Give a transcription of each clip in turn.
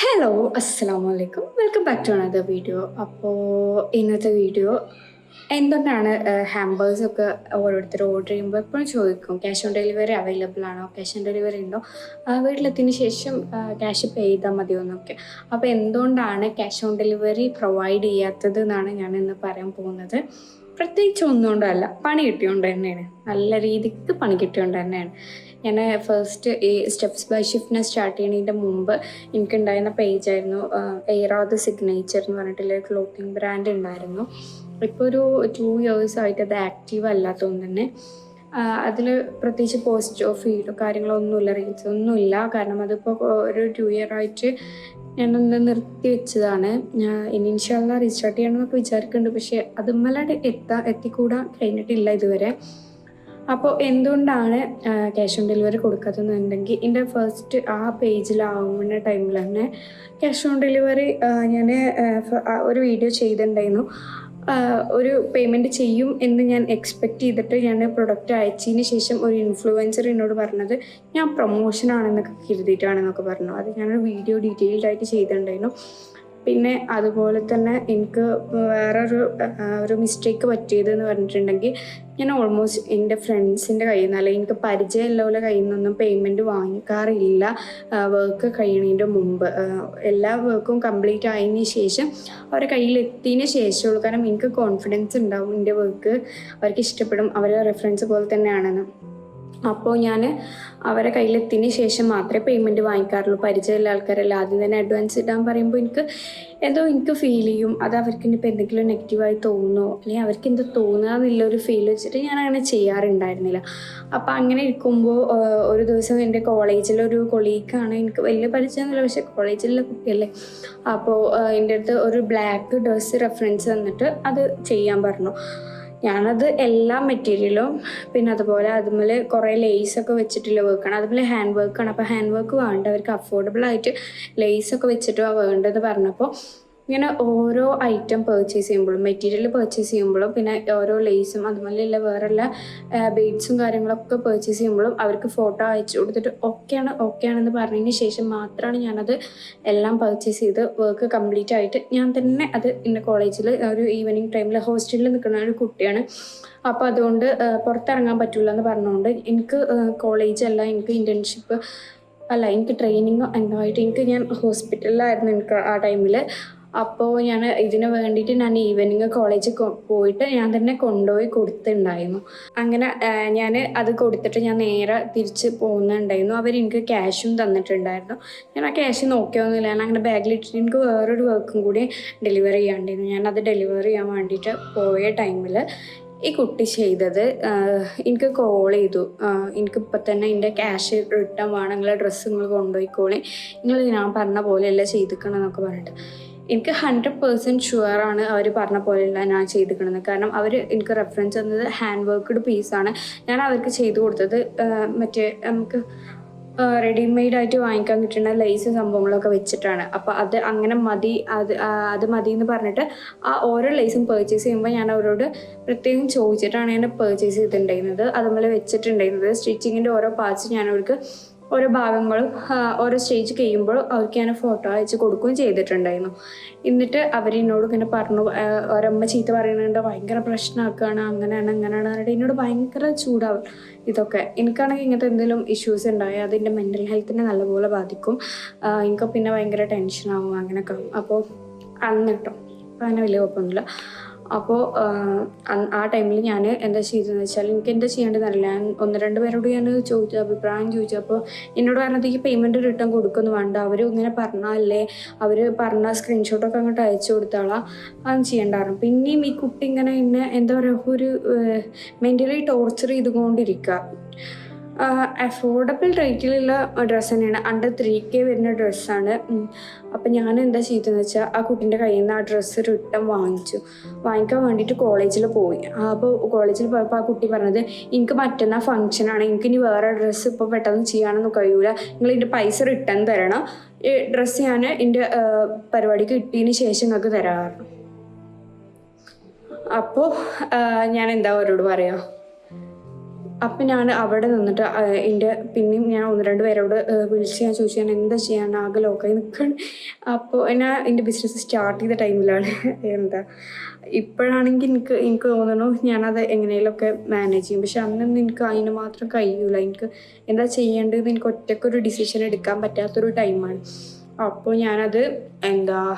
Hello അസ്സാം വലൈക്കും welcome back to another video അപ്പോൾ ഇന്നത്തെ വീഡിയോ എന്തുകൊണ്ടാണ് ഹാമ്പേഴ്സ് ഒക്കെ ഓരോരുത്തർ ഓർഡർ ചെയ്യുമ്പോൾ എപ്പോഴും ചോദിക്കും. ക്യാഷ് ഓൺ ഡെലിവറി അവൈലബിൾ ആണോ? ക്യാഷ് ഓൺ ഡെലിവറി ഉണ്ടോ? വീട്ടിലെത്തിന് ശേഷം ക്യാഷ് പേ ചെയ്താൽ മതിയോ എന്നൊക്കെ. അപ്പോൾ എന്തുകൊണ്ടാണ് ക്യാഷ് ഓൺ ഡെലിവറി പ്രൊവൈഡ് ചെയ്യാത്തത് എന്നാണ് ഞാൻ ഇന്ന് പറയാൻ പോകുന്നത്. പ്രത്യേകിച്ച് ഒന്നുകൊണ്ടല്ല പണി കിട്ടിയോണ്ട് തന്നെയാണ്. നല്ല രീതിക്ക് പണി കിട്ടിയോണ്ട് തന്നെയാണ്. ഞാൻ ഫസ്റ്റ് ഈ സ്റ്റെപ്സ് ബൈ ഷിഫ്റ്റിനെ സ്റ്റാർട്ട് ചെയ്യുന്നതിന്റെ മുമ്പ് എനിക്കുണ്ടായിരുന്ന പേജായിരുന്നു എയറാദ് സിഗ്നേച്ചർ എന്ന് പറഞ്ഞിട്ടുള്ള ക്ലോത്തിങ് ബ്രാൻഡ് ഉണ്ടായിരുന്നു. ഇപ്പോൾ ഒരു ടു ഇയേഴ്സ് ആയിട്ട് അത് ആക്റ്റീവ് അല്ലാത്തതുകൊണ്ട് തന്നെ അതിൽ പ്രത്യേകിച്ച് പോസ്റ്റോ ഫീഡോ കാര്യങ്ങളോ ഒന്നുമില്ല റീൽസ് ഒന്നുമില്ല. കാരണം അതിപ്പോൾ ഒരു ടു ഇയർ ആയിട്ട് ഞാനൊന്ന് നിർത്തി വെച്ചതാണ്. ഇനി ഇൻഷാല്ല റീസ്റ്റാർട്ട് ചെയ്യണമെന്നൊക്കെ വിചാരിക്കുന്നുണ്ട് പക്ഷേ അതുമ്മലാണ്ട് എത്താ എത്തിക്കൂടാൻ കഴിഞ്ഞിട്ടില്ല ഇതുവരെ. അപ്പോൾ എന്തുകൊണ്ടാണ് ക്യാഷ് ഓൺ ഡെലിവറി കൊടുക്കാത്തതെന്നുണ്ടെങ്കിൽ എന്റെ ഫസ്റ്റ് ആ പേജിലാവുന്ന ടൈമിൽ തന്നെ ക്യാഷ് ഓൺ ഡെലിവറി ഞാൻ ഒരു വീഡിയോ ചെയ്തിട്ടുണ്ടായിരുന്നു. ഒരു പേയ്മെന്റ് ചെയ്യും എന്ന് ഞാൻ എക്സ്പെക്റ്റ് ചെയ്തിട്ട് ഞാൻ പ്രൊഡക്റ്റ് അയച്ചതിന് ശേഷം ഒരു ഇൻഫ്ലുവൻസർ എന്നോട് പറഞ്ഞത് ഞാൻ പ്രൊമോഷൻ ആണെന്നൊക്കെ കരുതിയിട്ടാണെന്നൊക്കെ പറഞ്ഞു. അത് ഞാനൊരു വീഡിയോ ഡീറ്റെയിൽഡ് ആയിട്ട് ചെയ്തിട്ടുണ്ടായിരുന്നു. പിന്നെ അതുപോലെ തന്നെ എനിക്ക് വേറൊരു ഒരു മിസ്റ്റേക്ക് പറ്റിയതെന്ന് പറഞ്ഞിട്ടുണ്ടെങ്കിൽ ഞാൻ ഓൾമോസ്റ്റ് എന്റെ ഫ്രണ്ട്സിന്റെ കയ്യിൽ നിന്ന് അല്ലെങ്കിൽ എനിക്ക് പരിചയമുള്ളവരുടെ കയ്യിൽ നിന്നൊന്നും പേയ്മെന്റ് വാങ്ങിക്കാറില്ല. വർക്ക് കഴിയണതിന്റെ മുമ്പ്. എല്ലാ വർക്കും കംപ്ലീറ്റ് ആയതിന് ശേഷം അവരെ കയ്യിൽ എത്തിയതിന് ശേഷമുള്ളൂ. കാരണം എനിക്ക് കോൺഫിഡൻസ് ഉണ്ടാവും എന്റെ വർക്ക് അവർക്ക് ഇഷ്ടപ്പെടും. അവരുടെ റെഫറൻസ് പോലെ തന്നെയാണെന്ന്. അപ്പോൾ ഞാൻ അവരെ കയ്യിലെത്തിന് ശേഷം മാത്രമേ പേയ്മെന്റ് വാങ്ങിക്കാറുള്ളൂ. പരിചയമുള്ള ആൾക്കാരല്ല. ആദ്യം തന്നെ അഡ്വാൻസ് ഇടാൻ പറയുമ്പോൾ എനിക്ക് എന്തോ എനിക്ക് ഫീൽ ചെയ്യും. അത് അവർക്ക് ഇനിയിപ്പോൾ എന്തെങ്കിലും നെഗറ്റീവായി തോന്നുമോ അല്ലെങ്കിൽ അവർക്ക് എന്തോ തോന്നുക ഒരു ഫീൽ വെച്ചിട്ട് ഞാൻ അങ്ങനെ ചെയ്യാറുണ്ടായിരുന്നില്ല. അപ്പോൾ അങ്ങനെ ഇരിക്കുമ്പോൾ ഒരു ദിവസം എന്റെ കോളേജിലൊരു കൊളീഗാണ് എനിക്ക് വലിയ പരിചയമൊന്നുമില്ല. പക്ഷേ കോളേജിലുള്ള കുട്ടിയല്ലേ. അപ്പോൾ എന്റെ അടുത്ത് ഒരു ബ്ലാക്ക് ഡ്രസ്സ് റെഫറൻസ് തന്നിട്ട് അത് ചെയ്യാൻ പറഞ്ഞു. ഞാനത് എല്ലാ മെറ്റീരിയലും പിന്നെ അതുപോലെ അതുപോലെ കുറേ ലേസൊക്കെ വെച്ചിട്ടുള്ള വർക്കാണ് അതുപോലെ ഹാൻഡ് വർക്കാണ് അപ്പോൾ ഹാൻഡ് വർക്ക് വേണ്ട അവർക്ക് അഫോർഡബിൾ ആയിട്ട് ലേസൊക്കെ വെച്ചിട്ടാണ് വേണ്ടത് പറഞ്ഞപ്പോൾ ഇങ്ങനെ ഓരോ ഐറ്റം പർച്ചേസ് ചെയ്യുമ്പോഴും മെറ്റീരിയൽ പർച്ചേസ് ചെയ്യുമ്പോഴും പിന്നെ ഓരോ ലേസും അതുപോലെയുള്ള വേറെയുള്ള ബീഡ്സും കാര്യങ്ങളൊക്കെ പർച്ചേസ് ചെയ്യുമ്പോഴും അവർക്ക് ഫോട്ടോ അയച്ചു കൊടുത്തിട്ട് ഓക്കെയാണ് ഓക്കെയാണെന്ന് പറഞ്ഞതിന് ശേഷം മാത്രമാണ് ഞാനത് എല്ലാം പർച്ചേസ് ചെയ്ത് വർക്ക് കംപ്ലീറ്റ് ആയിട്ട് ഞാൻ തന്നെ അത് എന്റെ കോളേജിൽ ഒരു ഈവനിങ് ടൈമിൽ ഹോസ്റ്റലിൽ നിൽക്കുന്ന ഒരു കുട്ടിയാണ്. അപ്പോൾ അതുകൊണ്ട് പുറത്തിറങ്ങാൻ പറ്റില്ല എന്ന് പറഞ്ഞുകൊണ്ട് എനിക്ക് കോളേജല്ല എനിക്ക് ഇന്റേൺഷിപ്പ് അല്ല എനിക്ക് ട്രെയിനിങ് എന്തോ ആയിട്ട് എനിക്ക് ഞാൻ ഹോസ്പിറ്റലിലായിരുന്നു എനിക്ക് ആ ടൈമിൽ അപ്പോൾ ഞാൻ ഇതിന് വേണ്ടിയിട്ട് ഞാൻ ഈവനിങ് കോളേജിൽ പോയിട്ട് ഞാൻ തന്നെ കൊണ്ടുപോയി കൊടുത്തിട്ടുണ്ടായിരുന്നു. അങ്ങനെ ഞാൻ അത് കൊടുത്തിട്ട് ഞാൻ നേരെ തിരിച്ച് പോകുന്നുണ്ടായിരുന്നു അവർ എനിക്ക് ക്യാഷും തന്നിട്ടുണ്ടായിരുന്നു. ഞാൻ ആ ക്യാഷ് നോക്കിയൊന്നുമില്ല. ഞാൻ അങ്ങനെ ബാഗിലിട്ടിട്ട് എനിക്ക് വേറൊരു വർക്കും കൂടി ഡെലിവറി ചെയ്യാണ്ടായിരുന്നു. അത് ഡെലിവറി ചെയ്യാൻ വേണ്ടിയിട്ട് പോയ ടൈമിൽ ഈ കുട്ടി ചെയ്തത് എനിക്ക് കോൾ ചെയ്തു. എനിക്ക് ഇപ്പം തന്നെ എന്റെ ക്യാഷ് റിട്ടേൺ വേണം. നിങ്ങളെ ഡ്രസ്സ് നിങ്ങൾ കൊണ്ടുപോയിക്കോളി. നിങ്ങൾ ഞാൻ പറഞ്ഞ പോലെയല്ല ചെയ്തിക്കണം എന്നൊക്കെ പറഞ്ഞിട്ട്. എനിക്ക് ഹൺഡ്രഡ് പേഴ്സന്റ് ഷുവറാണ് അവർ പറഞ്ഞ പോലെയുള്ള ഞാൻ ചെയ്തിരിക്കുന്നത്. കാരണം അവർ എനിക്ക് റെഫറൻസ് തന്നത് ഹാൻഡ് വർക്ക്ഡ് പീസാണ് ഞാൻ അവർക്ക് ചെയ്തു കൊടുത്തത് മറ്റേ നമുക്ക് റെഡിമെയ്ഡ് ആയിട്ട് വാങ്ങിക്കാൻ കിട്ടുന്ന ലൈസ് സംഭവങ്ങളൊക്കെ വെച്ചിട്ടാണ്. അപ്പോൾ അത് അങ്ങനെ മതി അത് അത് മതി എന്ന് പറഞ്ഞിട്ട് ആ ഓരോ ലേസും പേർച്ചേസ് ചെയ്യുമ്പോൾ ഞാൻ അവരോട് പ്രത്യേകം ചോദിച്ചിട്ടാണ് ഞാൻ പേർച്ചേസ് ചെയ്തിട്ടുണ്ടായിരുന്നത്. അതുപോലെ വെച്ചിട്ടുണ്ടായിരുന്നത്. സ്റ്റിച്ചിങ്ങിന്റെ ഓരോ പാർട്സ് ഞാൻ അവർക്ക് ഓരോ ഭാഗങ്ങളും ഓരോ സ്റ്റേജ് കഴിയുമ്പോൾ അവർക്ക് ഞാൻ ഫോട്ടോ അയച്ച് കൊടുക്കുകയും ചെയ്തിട്ടുണ്ടായിരുന്നു. എന്നിട്ട് അവരെന്നോട് ഇങ്ങനെ പറഞ്ഞു ഒരമ്മ ചീത്ത പറയുന്നുണ്ട് ഭയങ്കര പ്രശ്നമാക്കുകയാണ് അങ്ങനെയാണ് അങ്ങനെയാണ് പറഞ്ഞിട്ട് എന്നോട് ഭയങ്കര ചൂടാവും ഇതൊക്കെ. എനിക്കാണെങ്കിൽ ഇങ്ങനത്തെ എന്തെങ്കിലും ഇഷ്യൂസ് ഉണ്ടായാൽ അതിന്റെ മെന്റൽ ഹെൽത്തിനെ നല്ലപോലെ ബാധിക്കും. എനിക്ക് പിന്നെ ഭയങ്കര ടെൻഷനാവും അങ്ങനെയൊക്കെ അപ്പോൾ അന്ന് അപ്പോൾ അങ്ങനെ വലിയ കുഴപ്പമൊന്നുമില്ല. അപ്പോൾ ആ ടൈമിൽ ഞാൻ എന്താ ചെയ്തതെന്ന് വെച്ചാൽ എനിക്ക് എന്താ ചെയ്യേണ്ടതെന്ന് അറിയില്ല. ഒന്ന് രണ്ട് പേരോട് ഞാൻ ചോദിച്ചു അഭിപ്രായം ചോദിച്ചു. അപ്പോൾ എന്നോട് പറഞ്ഞത് ഈ പേയ്മെന്റ് റിട്ടേൺ കൊടുക്കുന്നു വേണ്ട അവർ ഇങ്ങനെ പറഞ്ഞാലേ അവർ പറഞ്ഞ സ്ക്രീൻഷോട്ടൊക്കെ അങ്ങോട്ട് അയച്ചു കൊടുത്താളാം. അതൊന്നും ചെയ്യണ്ടായിരുന്നു. പിന്നെയും ഈ കുട്ടി ഇങ്ങനെ എന്നെ എന്താ പറയുക ഒരു മെന്റലി ടോർച്ചർ ചെയ്തുകൊണ്ടിരിക്കുക. അഫോർഡബിൾ റേറ്റിലുള്ള ഡ്രസ്സ് തന്നെയാണ്. അണ്ടർ ത്രീ കെ വരുന്ന ഡ്രസ്സാണ് അപ്പം ഞാൻ എന്താ ചെയ്തതെന്ന് വെച്ചാൽ ആ കുട്ടീന്റെ കയ്യിൽ നിന്ന് ആ ഡ്രസ്സ് റിട്ടേൺ വാങ്ങിച്ചു. വാങ്ങിക്കാൻ വേണ്ടിയിട്ട് കോളേജിൽ പോയി. അപ്പോൾ കോളേജിൽ പോയപ്പോൾ ആ കുട്ടി പറഞ്ഞത് എനിക്ക് മറ്റന്നാൾ ഫംഗ്ഷനാണ് എനിക്ക് ഇനി വേറെ ഡ്രസ്സ് ഇപ്പോൾ പെട്ടെന്ന് ചെയ്യാനൊന്നും കഴിയൂല. നിങ്ങൾ ഇതിന്റെ പൈസ റിട്ടേൺ തരണം. ഈ ഡ്രസ്സ് ഞാൻ എന്റെ പരിപാടിക്ക് കിട്ടിയതിന് ശേഷം നിങ്ങൾക്ക് തരാറുണ്ട് അപ്പോൾ ഞാൻ എന്താ അവരോട് പറയാ? അപ്പം ഞാൻ അവിടെ നിന്നിട്ട് എന്റെ പിന്നെയും ഞാൻ ഒന്ന് രണ്ട് പേരോട് വിളിച്ച് ഞാൻ ചോദിച്ചു ഞാൻ എന്താ ചെയ്യാൻ? ആകെ ലോക്കായി നിൽക്കണം അപ്പോൾ ഞാൻ എന്റെ ബിസിനസ് സ്റ്റാർട്ട് ചെയ്ത ടൈമിലാണ് എന്താ? ഇപ്പോഴാണെങ്കിൽ എനിക്ക് എനിക്ക് തോന്നുന്നു ഞാനത് എങ്ങനെയൊക്കെ മാനേജ് ചെയ്യും. പക്ഷെ അന്നൊന്നും എനിക്ക് അതിന് മാത്രം കഴിയൂല. എനിക്ക് എന്താ ചെയ്യേണ്ടതെന്ന് എനിക്ക് ഒറ്റക്കൊരു ഡിസിഷൻ എടുക്കാൻ പറ്റാത്തൊരു ടൈമാണ് അപ്പോൾ ഞാനത് എന്താ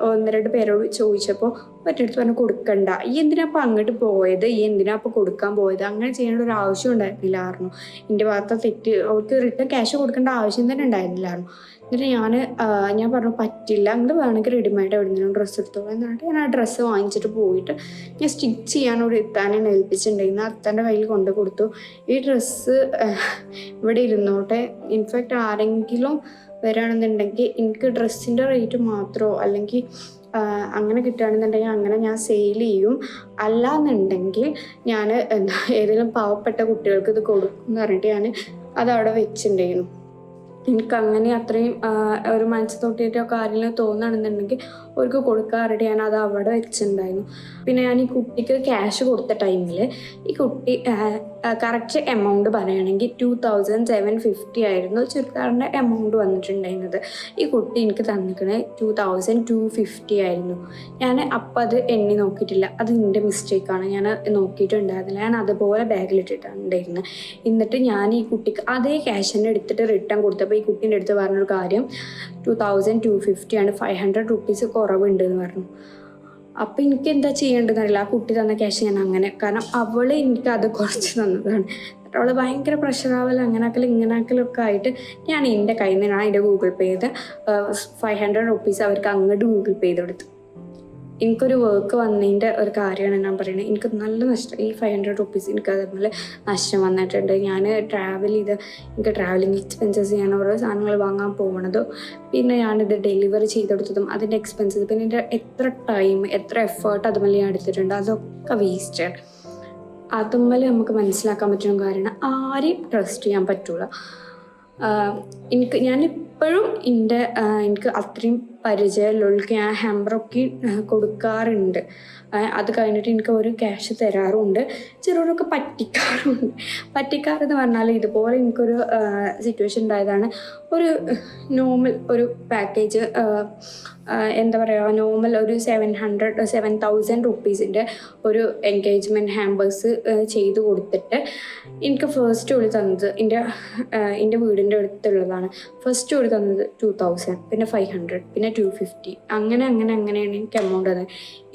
ഒന്ന് രണ്ട് പേരോട് ചോദിച്ചപ്പോൾ മറ്റടുത്ത് പറഞ്ഞു കൊടുക്കണ്ട. ഈ എന്തിനാ അപ്പം അങ്ങോട്ട് പോയത്? ഈ എന്തിനാ അപ്പം കൊടുക്കാൻ പോയത്? അങ്ങനെ ചെയ്യേണ്ട ഒരു ആവശ്യം ഉണ്ടായിരുന്നില്ലായിരുന്നു എന്റെ ഭാഗത്ത് തെറ്റ്. അവർക്ക് റിട്ടേൺ ക്യാഷ് കൊടുക്കേണ്ട ആവശ്യം തന്നെ ഉണ്ടായിരുന്നില്ലായിരുന്നു എന്നിട്ട് ഞാൻ ഞാൻ പറഞ്ഞു പറ്റില്ല. അങ്ങോട്ട് വേണമെങ്കിൽ റെഡിമെയ്ഡ് എവിടെ നിന്നും ഡ്രസ്സ് എടുത്തോളൂ. എന്ന് പറഞ്ഞിട്ട് ഞാൻ ആ ഡ്രസ്സ് വാങ്ങിച്ചിട്ട് പോയിട്ട് ഞാൻ സ്റ്റിച്ച് ചെയ്യാൻ ചെയ്യാനോട് എത്താനാണ് ഏൽപ്പിച്ചിട്ടുണ്ടായിരുന്നു അത്തന്റെ കയ്യിൽ കൊണ്ട് കൊടുത്തു. ഈ ഡ്രസ്സ് ഇവിടെ ഇരുന്നോട്ടെ. ഇൻഫാക്റ്റ് ആരെങ്കിലും വരാണെന്നുണ്ടെങ്കിൽ എനിക്ക് ഡ്രസ്സിന്റെ റേറ്റ് മാത്രമോ അല്ലെങ്കിൽ അങ്ങനെ കിട്ടുകയാണെന്നുണ്ടെങ്കിൽ അങ്ങനെ ഞാൻ സെയിൽ ചെയ്യും. അല്ലാന്നുണ്ടെങ്കിൽ ഞാൻ എന്താ ഏതെങ്കിലും പാവപ്പെട്ട കുട്ടികൾക്ക് ഇത് കൊടുക്കും എന്ന് പറഞ്ഞിട്ട് ഞാൻ അതവിടെ വെച്ചിട്ടുണ്ടായിരുന്നു. എനിക്ക് അങ്ങനെ അത്രയും ഒരു മനസ്സ് തൊട്ടിട്ടോ കാര്യങ്ങൾ തോന്നുകയാണെന്നുണ്ടെങ്കിൽ അവർക്ക് കൊടുക്കാറുണ്ട് ഞാൻ അത് അവിടെ വെച്ചിട്ടുണ്ടായിരുന്നു. പിന്നെ ഞാൻ ഈ കുട്ടിക്ക് ക്യാഷ് കൊടുത്ത ടൈമിൽ ഈ കുട്ടി കറക്റ്റ് എമൗണ്ട് പറയുകയാണെങ്കിൽ ടു തൗസൻഡ് സെവൻ ഫിഫ്റ്റി ആയിരുന്നു ചുരിദാറിന്റെ എമൗണ്ട് വന്നിട്ടുണ്ടായിരുന്നത്. ഈ കുട്ടി എനിക്ക് തന്നിക്കണേ ടു തൗസൻഡ് ടു ഫിഫ്റ്റി ആയിരുന്നു. ഞാൻ അപ്പം അത് എണ്ണി നോക്കിയിട്ടില്ല. അത് എന്റെ മിസ്റ്റേക്കാണ് ഞാൻ നോക്കിയിട്ടുണ്ടായിരുന്നില്ല. ഞാൻ അതുപോലെ ബാഗിലിട്ടിട്ടുണ്ടായിരുന്നു എന്നിട്ട് ഞാൻ ഈ കുട്ടിക്ക് അതേ ക്യാഷ് തന്നെ എടുത്തിട്ട് റിട്ടേൺ കൊടുത്തപ്പോൾ ഈ കുട്ടീന്റെ അടുത്ത് പറഞ്ഞൊരു കാര്യം ടു തൗസൻഡ് ടു ഫിഫ്റ്റി ആണ്. ഫൈവ് ഹൺഡ്രഡ് റുപ്പീസ് കുറവുണ്ട് എന്ന് പറഞ്ഞു. അപ്പം എനിക്ക് എന്താ ചെയ്യേണ്ടത് അറിയില്ല. ആ കുട്ടി തന്ന ക്യാഷ് ഞാൻ അങ്ങനെ കാരണം അവൾ എനിക്ക് അത് കുറച്ച് തന്നതാണ്. അവൾ ഭയങ്കര പ്രഷറാവൽ അങ്ങനെ ആക്കൽ ഇങ്ങനെ ആക്കലൊക്കെ ആയിട്ട് ഞാൻ എന്റെ കയ്യിൽ നിന്ന് ഞാൻ എന്റെ ഗൂഗിൾ പേ ചെയ്ത് ഫൈവ് ഹൺഡ്രഡ് റുപ്പീസ് അവർക്ക് അങ്ങോട്ട് ഗൂഗിൾ പേ ചെയ്ത് കൊടുത്തു എനിക്കൊരു വർക്ക് വന്നതിന്റെ ഒരു കാര്യമാണ് ഞാൻ പറയുന്നത്. എനിക്ക് നല്ല നഷ്ടം ഈ ഫൈവ് ഹൺഡ്രഡ് റുപ്പീസ് എനിക്ക് അതേപോലെ നഷ്ടം വന്നിട്ടുണ്ട്. ഞാൻ ട്രാവൽ ചെയ്ത് എനിക്ക് ട്രാവലിംഗ് എക്സ്പെൻസസ് ഞാൻ ഓരോ സാധനങ്ങൾ വാങ്ങാൻ പോകുന്നതും പിന്നെ ഞാനിത് ഡെലിവറി ചെയ്ത് കൊടുത്തതും അതിന്റെ എക്സ്പെൻസസ് പിന്നെ എന്റെ എത്ര ടൈം എത്ര എഫേർട്ട് അതുപോലെ ഞാൻ എടുത്തിട്ടുണ്ട്. അതൊക്കെ വേസ്റ്റാണ് അതുമ്മൽ നമുക്ക് മനസ്സിലാക്കാൻ പറ്റുന്ന കാര്യമാണ് ആരെയും ട്രസ്റ്റ് ചെയ്യാൻ പറ്റുള്ളൂ എനിക്ക് ഞാനിപ്പോഴും എന്റെ എനിക്ക് അത്രയും പരിചയമുള്ളവർക്ക് ഞാൻ ഹാമ്പറൊക്കെ കൊടുക്കാറുണ്ട്. അത് കഴിഞ്ഞിട്ട് എനിക്ക് ഒരു ക്യാഷ് തരാറുമുണ്ട് ചിലരൊക്കെ പറ്റിക്കാറുമുണ്ട് പറ്റിക്കാറെന്ന് പറഞ്ഞാൽ ഇതുപോലെ എനിക്കൊരു സിറ്റുവേഷൻ ഉണ്ടായതാണ്. ഒരു നോർമൽ ഒരു പാക്കേജ് എന്താ പറയുക നോർമൽ ഒരു സെവൻ ഹൺഡ്രഡ് സെവൻ തൗസൻഡ് റുപ്പീസിന്റെ ഒരു എൻഗേജ്മെന്റ് ഹാമ്പേഴ്സ് ചെയ്ത് കൊടുത്തിട്ട് എനിക്ക് ഫസ്റ്റ് ഓടി തന്നത് എന്റെ എന്റെ വീടിന്റെ അടുത്തുള്ളതാണ്. ഫസ്റ്റ് ഓടി തന്നത് ടു തൗസൻഡ് പിന്നെ ഫൈവ് ഹൺഡ്രഡ് പിന്നെ ടു ഫിഫ്റ്റി അങ്ങനെ അങ്ങനെ അങ്ങനെയാണ് എനിക്ക് എമൗണ്ട് തന്നത്.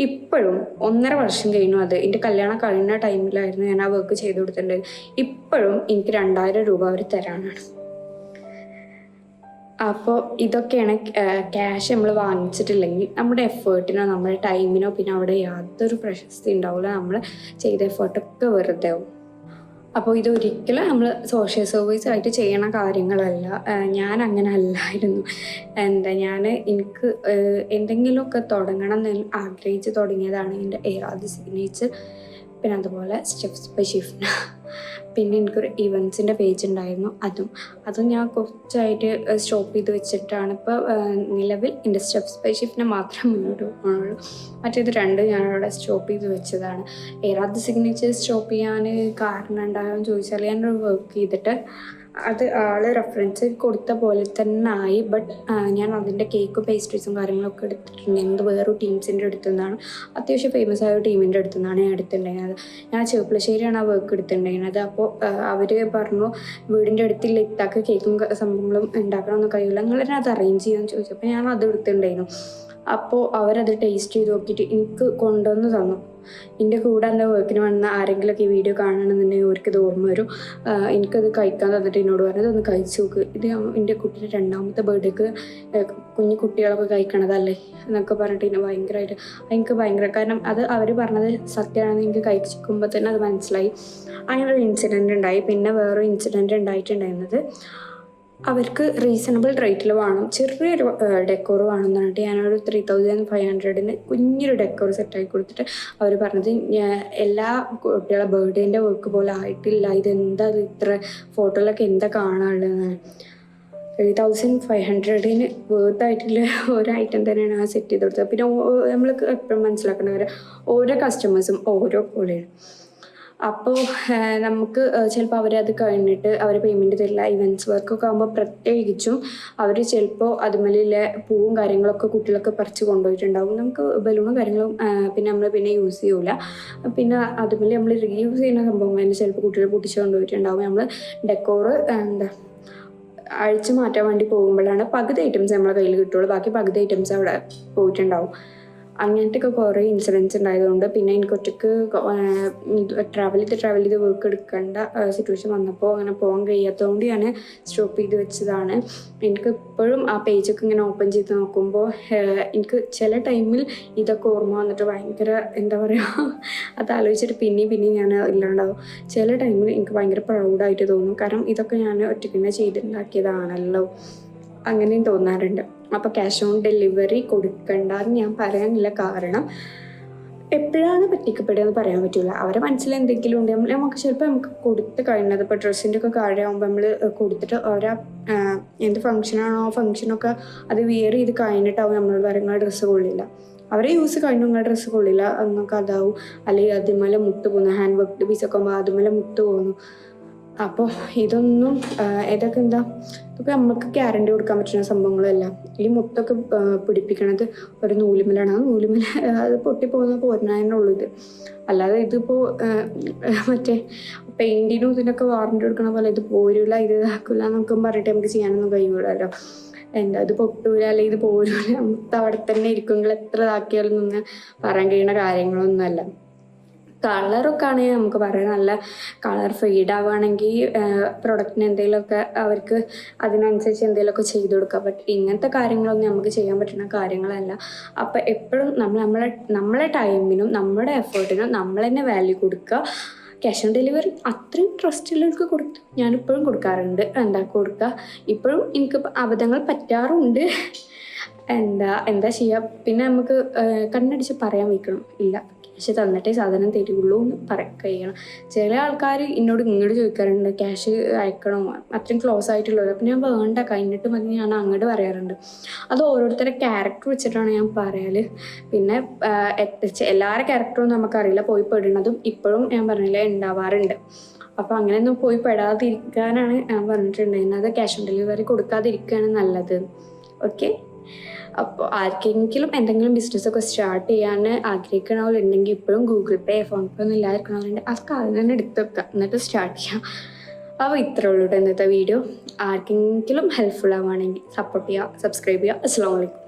ഇപ്പോഴും ഒന്നര വർഷം കഴിഞ്ഞു അത്. എന്റെ കല്യാണം കഴിഞ്ഞ ടൈമിലായിരുന്നു ഞാൻ ആ വർക്ക് ചെയ്ത് കൊടുത്തിട്ടുണ്ട് ഇപ്പോഴും എനിക്ക് രണ്ടായിരം രൂപ അവർ തരാനാണ്. അപ്പോൾ ഇതൊക്കെയാണ് ക്യാഷ് നമ്മൾ വാങ്ങിച്ചിട്ടില്ലെങ്കിൽ നമ്മുടെ എഫേർട്ടിനോ നമ്മുടെ ടൈമിനോ പിന്നെ അവിടെ യാതൊരു പ്രശസ്തി ഉണ്ടാവില്ല നമ്മൾ ചെയ്ത എഫേർട്ടൊക്കെ വെറുതെ ആവും. അപ്പോൾ ഇതൊരിക്കലും നമ്മൾ സോഷ്യൽ സർവീസ് ആയിട്ട് ചെയ്യണ കാര്യങ്ങളല്ല. ഞാൻ അങ്ങനെ അല്ലായിരുന്നു എന്താ ഞാൻ എനിക്ക് എന്തെങ്കിലുമൊക്കെ തുടങ്ങണം എന്ന് ആഗ്രഹിച്ച് തുടങ്ങിയതാണ് എന്റെ ഏറാദി സിഗ്നേച്ചർ പിന്നെ അതുപോലെ സ്റ്റെപ്സ് ബൈ ഷിഫ്ന പിന്നെ എനിക്കൊരു ഇവൻസിന്റെ പേജ് ഉണ്ടായിരുന്നു. അതും അതും ഞാൻ കുറച്ചായിട്ട് സ്റ്റോപ്പ് ചെയ്ത് വെച്ചിട്ടാണ് ഇപ്പോൾ നിലവിൽ എന്റെ സ്റ്റെപ്സ് ബൈ ഷിഫ്റ്റിനെ മാത്രം മുന്നോട്ട് പോകുന്നുള്ളൂ മറ്റേത് രണ്ട് ഞാനവിടെ സ്റ്റോപ്പ് ചെയ്ത് വെച്ചതാണ്. ഏറാദ് സിഗ്നേച്ചർ സ്റ്റോപ്പ് ചെയ്യാൻ കാരണം ഉണ്ടാകാമെന്ന് ചോദിച്ചാൽ ഞാനൊരു വർക്ക് ചെയ്തിട്ട് അത് ആൾ റെഫറൻസ് കൊടുത്ത പോലെ തന്നെ ആയി. ബട്ട് ഞാൻ അതിന്റെ കേക്ക് പേസ്ട്രീസും കാര്യങ്ങളൊക്കെ എടുത്തിട്ടുണ്ട്. എന്ത് വേറൊരു ടീംസിന്റെ അടുത്തു നിന്നാണ്. അത്യാവശ്യം ഫേമസ് ആയ ടീമിന്റെ അടുത്തു നിന്നാണ് ഞാൻ എടുത്തിട്ടുണ്ടായിരുന്നത്. ഞാൻ ചെറുപ്പശ്ശേരിയാണ് ആ വർക്ക് എടുത്തിട്ടുണ്ടായിരുന്നത്. അപ്പോൾ അവർ പറഞ്ഞു വീടിന്റെ അടുത്തുള്ള ഇത്താക്ക് കേക്കും സംഭവങ്ങളും ഉണ്ടാക്കണമെന്ന് കഴിയില്ല നിങ്ങൾ തന്നെ അത് അറേഞ്ച് ചെയ്യാമെന്ന് ചോദിച്ചു. അപ്പോൾ ഞാൻ അത് എടുത്തിട്ടുണ്ടായിരുന്നു. അപ്പോൾ അവരത് ടേസ്റ്റ് ചെയ്ത് നോക്കിയിട്ട് എനിക്ക് കൊണ്ടുവന്ന് തന്നു. എന്റെ കൂടെ എന്താ വർക്കിന് വന്ന ആരെങ്കിലുമൊക്കെ ഈ വീഡിയോ കാണണമെന്നുണ്ടെങ്കിൽ അവർക്ക് ഇത് ഓർമ്മ വരും. എനിക്കത് കഴിക്കാൻ തന്നിട്ട് എന്നോട് പറഞ്ഞത് ഒന്ന് കഴിച്ചു നോക്ക്. ഇത് എന്റെ കുട്ടിയുടെ രണ്ടാമത്തെ ബർത്ത്ഡേക്ക് കുഞ്ഞു കുട്ടികളൊക്കെ കഴിക്കണതല്ലേ? എന്നൊക്കെ പറഞ്ഞിട്ട് എന്നെ ഭയങ്കരമായിട്ട് എനിക്ക് ഭയങ്കര കാരണം അത് അവർ പറഞ്ഞത് സത്യമാണെന്ന് എനിക്ക് കഴിക്കുമ്പോൾ തന്നെ അത് മനസ്സിലായി. അങ്ങനെ ഒരു ഇൻസിഡന്റ് ഉണ്ടായി. പിന്നെ വേറൊരു ഇൻസിഡന്റ് ഉണ്ടായിട്ടുണ്ടായിരുന്നത് അവർക്ക് റീസണബിൾ റേറ്റിൽ വേണം ചെറിയൊരു ഡെക്കോർ വേണം പറഞ്ഞിട്ട് ഞാനൊരു ത്രീ തൗസൻഡ് ഫൈവ് ഹൺഡ്രഡിന് കുഞ്ഞൊരു ഡെക്കോർ സെറ്റാക്കി കൊടുത്തിട്ട് അവർ പറഞ്ഞത് എല്ലാ കുട്ടികളെ ബർത്ത്ഡേന്റെ വർക്ക് പോലെ ആയിട്ടില്ല. ഇതെന്താ ഇത് ഇത്ര ഫോട്ടോയിലൊക്കെ എന്താ കാണാനുള്ളതെന്ന്. ത്രീ തൗസൻഡ് ഫൈവ് ഹൺഡ്രഡിന് വേർത്ത് ആയിട്ടുള്ള ഒരു ഐറ്റം തന്നെയാണ് ആ സെറ്റ് ചെയ്ത് കൊടുത്തത്. പിന്നെ നമ്മൾ എപ്പോഴും മനസ്സിലാക്കേണ്ട ഓരോ കസ്റ്റമേഴ്സും ഓരോ പോലെയാണ് അപ്പോൾ നമുക്ക് ചിലപ്പോൾ അവരത് കഴിഞ്ഞിട്ട് അവർ പേയ്മെന്റ് തരില്ല. ഇവന്റ്സ് വർക്കൊക്കെ ആകുമ്പോൾ പ്രത്യേകിച്ചും അവർ ചിലപ്പോൾ അതുമല്ലെ പൂവും കാര്യങ്ങളൊക്കെ കുട്ടികളൊക്കെ പറിച്ച് കൊണ്ടുപോയിട്ടുണ്ടാവും. നമുക്ക് ബലൂണും കാര്യങ്ങളും പിന്നെ നമ്മൾ പിന്നെ യൂസ് ചെയ്യൂല. പിന്നെ അതുമല്ലെ നമ്മൾ റീയൂസ് ചെയ്യുന്ന സംഭവം തന്നെ ചിലപ്പോൾ കുട്ടികൾ പൊട്ടിച്ച് കൊണ്ടുപോയിട്ടുണ്ടാവും. നമ്മൾ ഡെക്കോറ് എന്താ അഴിച്ചു മാറ്റാൻ വേണ്ടി പോകുമ്പോഴാണ് പകുതി ഐറ്റംസ് നമ്മളെ കയ്യിൽ കിട്ടുള്ളൂ. ബാക്കി പകുതി ഐറ്റംസ് അവിടെ പോയിട്ടുണ്ടാവും. അങ്ങനത്തെ ഒക്കെ കുറേ ഇൻസിഡൻസ് ഉണ്ടായതുകൊണ്ട് പിന്നെ എനിക്ക് ഒറ്റയ്ക്ക് ട്രാവൽ ചെയ്ത് ട്രാവൽ ചെയ്ത് വർക്ക് എടുക്കേണ്ട സിറ്റുവേഷൻ വന്നപ്പോൾ അങ്ങനെ പോകാൻ കഴിയാത്തതുകൊണ്ട് ഞാൻ സ്റ്റോപ്പ് ചെയ്ത് വെച്ചതാണ്. എനിക്ക് ഇപ്പോഴും ആ പേജൊക്കെ ഇങ്ങനെ ഓപ്പൺ ചെയ്ത് നോക്കുമ്പോൾ എനിക്ക് ചില ടൈമിൽ ഇതൊക്കെ ഓർമ്മ വന്നിട്ട് ഭയങ്കര എന്താ പറയുക അത് ആലോചിച്ചിട്ട് പിന്നെയും പിന്നെയും ഞാൻ ഇല്ലാണ്ടാവും. ചില ടൈമിൽ എനിക്ക് ഭയങ്കര പ്രൗഡായിട്ട് തോന്നും. കാരണം ഇതൊക്കെ ഞാൻ ഒറ്റയ്ക്ക് തന്നെ ചെയ്തുണ്ടാക്കിയതാണല്ലോ. അങ്ങനെയും തോന്നാറുണ്ട്. അപ്പോൾ ക്യാഷ് ഓൺ ഡെലിവറി കൊടുക്കണ്ട എന്ന് ഞാൻ പറയാനില്ല കാരണം എപ്പോഴാണ് പറ്റിക്കപ്പെടുക എന്ന് പറയാൻ പറ്റില്ല അവരെ മനസ്സിൽ എന്തെങ്കിലും ഉണ്ട്. നമ്മൾ നമുക്ക് ചിലപ്പോൾ നമുക്ക് കൊടുത്ത് കഴിഞ്ഞത് ഇപ്പോൾ ഡ്രസ്സിന്റെ ഒക്കെ കാര്യമാകുമ്പോൾ നമ്മൾ കൊടുത്തിട്ട് ഓരോ എന്ത് ഫംഗ്ഷനാണോ ആ ഫംഗ്ഷനൊക്കെ അത് വിയർ ചെയ്ത് കഴിഞ്ഞിട്ടാവും നമ്മൾ പറയുന്ന ഡ്രസ്സ് കൊള്ളില്ല. അവരെ യൂസ് കഴിഞ്ഞു നിങ്ങളുടെ ഡ്രസ്സ് കൊള്ളില്ല നിങ്ങൾക്ക് അതാവും. അല്ലെങ്കിൽ അതുമല മുട്ട് പോകുന്നു ഹാൻഡ് വർക്ക് പീസൊക്കെ ആകുമ്പോൾ അതുമേലെ മുട്ട് പോകുന്നു അപ്പോൾ ഇതൊന്നും ഇതൊക്കെ എന്താ ഇതൊക്കെ നമുക്ക് ഗ്യാരണ്ടി കൊടുക്കാൻ പറ്റുന്ന സംഭവങ്ങളല്ല. ഈ മുത്തൊക്കെ പിടിപ്പിക്കണത് ഒരു നൂലുമലാണ്. ആ നൂലുമല അത് പൊട്ടിപ്പോകുന്ന പോരുന്നതിനുള്ളൂ ഇത്. അല്ലാതെ ഇതിപ്പോൾ മറ്റേ പെയിന്റിനും ഇതിനൊക്കെ വാറണ്ടി കൊടുക്കണ പോലെ ഇത് പോരൂല ഇത് ഇതാക്കില്ല എന്നൊക്കെ പറഞ്ഞിട്ട് നമുക്ക് ചെയ്യാനൊന്നും കഴിയൂലല്ലോ. എന്താ ഇത് പൊട്ടൂല അല്ലെങ്കിൽ ഇത് പോരൂല. മുത്ത് അവിടെ തന്നെ ഇരിക്കുമെങ്കിൽ എത്ര ഇതാക്കിയാലും പറയാൻ കഴിയുന്ന കാര്യങ്ങളൊന്നുമല്ല. കളറൊക്കെ ആണെങ്കിൽ നമുക്ക് പറയാം. നല്ല കളർ ഫെയ്ഡ് ആവുകയാണെങ്കിൽ പ്രൊഡക്റ്റിന് എന്തെങ്കിലുമൊക്കെ അവർക്ക് അതിനനുസരിച്ച് എന്തെങ്കിലുമൊക്കെ ചെയ്തു കൊടുക്കാം. ബട്ട് ഇങ്ങനത്തെ കാര്യങ്ങളൊന്നും നമുക്ക് ചെയ്യാൻ പറ്റുന്ന കാര്യങ്ങളല്ല. അപ്പോൾ എപ്പോഴും നമ്മൾ നമ്മളെ നമ്മളെ ടൈമിനും നമ്മുടെ എഫേർട്ടിനും നമ്മൾ തന്നെ വാല്യൂ കൊടുക്കുക. ക്യാഷ് ഓൺ ഡെലിവറി അത്രയും ട്രസ്റ്റുള്ളവർക്ക് കൊടുത്തു ഞാനിപ്പോഴും കൊടുക്കാറുണ്ട്. എന്താ കൊടുക്കുക ഇപ്പോഴും എനിക്ക് അബദ്ധങ്ങൾ പറ്റാറുണ്ട്. എന്താ എന്താ ചെയ്യുക പിന്നെ നമുക്ക് കണ്ണടിച്ച് പറയാൻ വയ്ക്കണം. ഇല്ല. ക്യാഷ് തന്നിട്ടേ സാധനം തരുള്ളൂ എന്ന് പറയാൻ കഴിയണം. ചില ആൾക്കാർ എന്നോട് ഇങ്ങോട്ട് ചോദിക്കാറുണ്ട് ക്യാഷ് അയക്കണോ? അത്രയും ക്ലോസ് ആയിട്ടുള്ളത് അപ്പം ഞാൻ വേണ്ട കഴിഞ്ഞിട്ട് മതി ഞാൻ അങ്ങോട്ട് പറയാറുണ്ട്. അത് ഓരോരുത്തരുടെ ക്യാരക്ടർ വെച്ചിട്ടാണ് ഞാൻ പറയൽ. പിന്നെ എല്ലാവരുടെ ക്യാരക്ടറും നമുക്കറിയില്ല. പോയി പെടുന്നതും ഇപ്പോഴും ഞാൻ പറഞ്ഞില്ല ഉണ്ടാവാറുണ്ട് അപ്പോൾ അങ്ങനെയൊന്നും പോയി പെടാതിരിക്കാനാണ് ഞാൻ പറഞ്ഞിട്ടുണ്ടായിരുന്നത്. ക്യാഷ് ഓൺ ഡെലിവറി കൊടുക്കാതിരിക്കുകയാണ് നല്ലത്. ഓക്കെ അപ്പോൾ ആർക്കെങ്കിലും എന്തെങ്കിലും ബിസിനസ്സൊക്കെ സ്റ്റാർട്ട് ചെയ്യാൻ ആഗ്രഹിക്കണവരുണ്ടെങ്കിൽ ഇപ്പോഴും ഗൂഗിൾ പേ ഫോൺ പേ ഒന്നും ഇല്ലാതിരിക്കണവരുണ്ട് അതൊക്കെ അതിൽ തന്നെ എടുത്ത് വെക്കുക. എന്നിട്ട് സ്റ്റാർട്ട് ചെയ്യാം. അപ്പോൾ ഇത്രേ ഉള്ളൂ ഇന്നത്തെ വീഡിയോ ആർക്കെങ്കിലും ഹെൽപ്ഫുൾ ആവുകയാണെങ്കിൽ സപ്പോർട്ട് ചെയ്യുക സബ്സ്ക്രൈബ് ചെയ്യുക. അസ്സാം വലൈക്കും